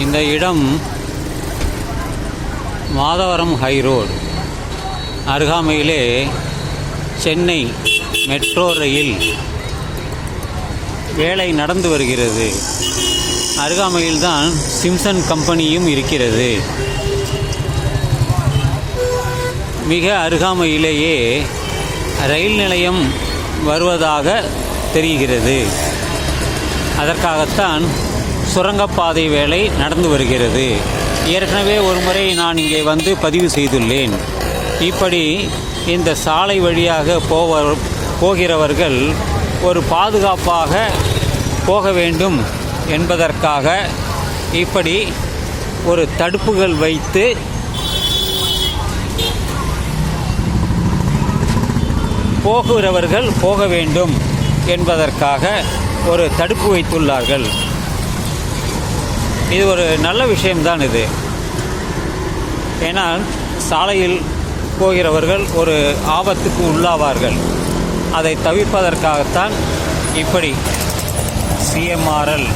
இந்த இடம் Madhavaram high road அருகாமையிலே சென்னை மெட்ரோ ரயில் வேலை நடந்து வருகிறது. அருகாமையில்தான் சிம்சன் கம்பெனியும் இருக்கிறது. மிக அருகாமையிலேயே ரயில் நிலையம் வருவதாக தெரிகிறது. அதற்காகத்தான் சுரங்கப்பாதை வேலை நடந்து வருகிறது. ஏற்கனவே ஒரு முறை நான் இங்கே வந்து பதிவு செய்துள்ளேன். இப்படி இந்த சாலை வழியாக போவ போகிறவர்கள் ஒரு பாதுகாப்பாக போக வேண்டும் என்பதற்காக இப்படி ஒரு தடுப்புகள் வைத்து போகிறவர்கள் போக வேண்டும் என்பதற்காக ஒரு தடுப்பு வைத்துள்ளார்கள். இது ஒரு நல்ல விஷயம்தான் இது. ஏன்னால் சாலையில் போகிறவர்கள் ஒரு ஆபத்துக்கு உள்ளாவார்கள். அதை தவிர்ப்பதற்காகத்தான் இப்படி சிஎம்ஆர்எல்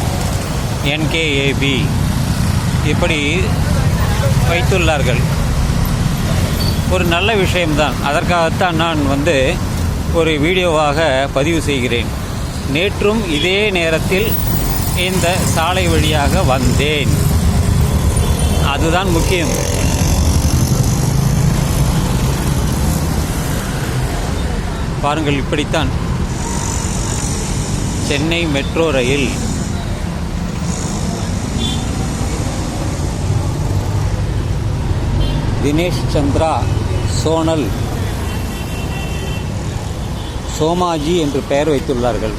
என்கேஏபி இப்படி வைத்துள்ளார்கள். ஒரு நல்ல விஷயம்தான். அதற்காகத்தான் நான் வந்து ஒரு வீடியோவாக பதிவு செய்கிறேன். நேற்றும் இதே நேரத்தில் இந்த சாலை வழியாக வந்தேன். அதுதான் முக்கியம். பாருங்கள் இப்படித்தான். Chennai metro rail. Dinesh Chandra Sonal சோமாஜி என்று பெயர் வைத்துள்ளார்கள்.